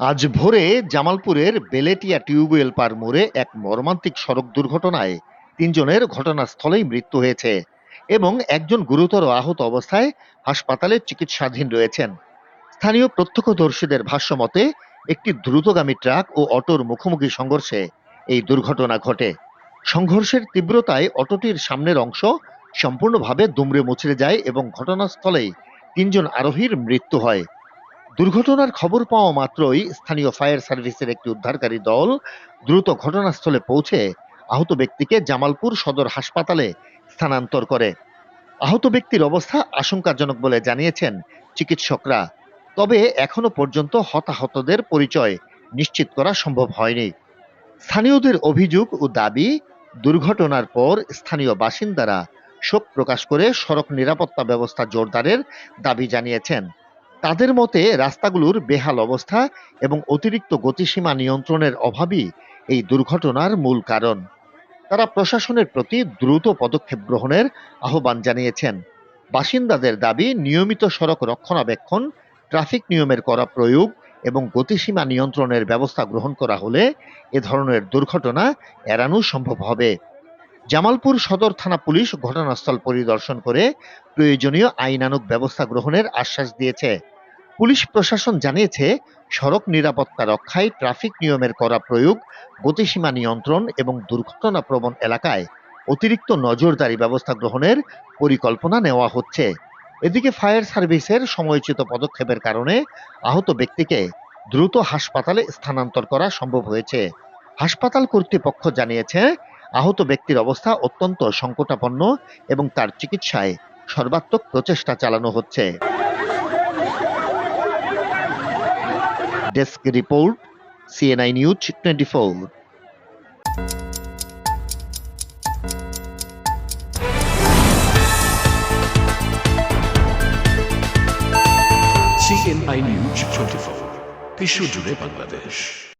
আজ ভোরে জামালপুরের বেলেটিয়া টিউবওয়েল পার মোড়ে এক মর্মান্তিক সড়ক দুর্ঘটনায় তিনজনের ঘটনাস্থলেই মৃত্যু হয়েছে এবং একজন গুরুতর আহত অবস্থায় হাসপাতালে চিকিৎসাধীন রয়েছেন। স্থানীয় প্রত্যক্ষদর্শীদের ভাষ্যমতে একটি দ্রুতগামী ট্রাক ও অটোর মুখোমুখি সংঘর্ষে এই দুর্ঘটনা ঘটে। সংঘর্ষের তীব্রতায় অটোটির সামনের অংশ সম্পূর্ণভাবে দুমড়ে মুচড়ে যায় এবং ঘটনাস্থলেই তিনজন আরোহীর মৃত্যু হয়। দুর্ঘটনার খবর পাওয়া মাত্রই স্থানীয় ফায়ার সার্ভিসের একটি উদ্ধারকারী দল দ্রুত ঘটনাস্থলে পৌঁছে আহত ব্যক্তিকে জামালপুর সদর হাসপাতালে স্থানান্তর করে। আহত ব্যক্তির অবস্থা আশঙ্কাজনক বলে জানিয়েছেন চিকিৎসকরা। তবে এখনও পর্যন্ত হতাহতদের পরিচয় নিশ্চিত করা সম্ভব হয়নি। স্থানীয়দের অভিযোগ ও দাবি, দুর্ঘটনার পর স্থানীয় বাসিন্দারা শোক প্রকাশ করে সড়ক নিরাপত্তা ব্যবস্থা জোরদারের দাবি জানিয়েছেন। তাদের মতে রাস্তাগুলোর বেহাল অবস্থা এবং অতিরিক্ত গতিসীমা নিয়ন্ত্রণের অভাবই এই দুর্ঘটনার মূল কারণ। তারা প্রশাসনের প্রতি দ্রুত পদক্ষেপ গ্রহণের আহ্বান জানিয়েছেন। বাসিন্দাদের দাবি, নিয়মিত সড়ক রক্ষণাবেক্ষণ, ট্রাফিক নিয়মের করা প্রয়োগ এবং গতিসীমা নিয়ন্ত্রণের ব্যবস্থা গ্রহণ করা হলে এ ধরনের দুর্ঘটনা এড়ানো সম্ভব হবে। জামালপুর সদর থানা পুলিশ ঘটনাস্থল পরিদর্শন করে প্রয়োজনীয় আইনানুগ ব্যবস্থা গ্রহণের আশ্বাস দিয়েছে। পুলিশ প্রশাসন জানিয়েছে, সড়ক নিরাপত্তা রক্ষায় ট্রাফিক নিয়মের করা প্রয়োগ, গতিসীমা নিয়ন্ত্রণ এবং দুর্ঘটনা প্রবণ এলাকায় অতিরিক্ত নজরদারি ব্যবস্থা গ্রহণের পরিকল্পনা নেওয়া হচ্ছে। এদিকে ফায়ার সার্ভিসের সময়োচিত পদক্ষেপের কারণে আহত ব্যক্তিকে দ্রুত হাসপাতালে স্থানান্তর করা সম্ভব হয়েছে। হাসপাতাল কর্তৃপক্ষ জানিয়েছে, আহত ব্যক্তির অবস্থা অত্যন্ত সংকটাপন্ন এবং তার চিকিৎসায় সর্বাত্মক প্রচেষ্টা চালানো হচ্ছে। desk report CNI news twenty four CNI news twenty four বিশ্বজুড়ে বাংলাদেশ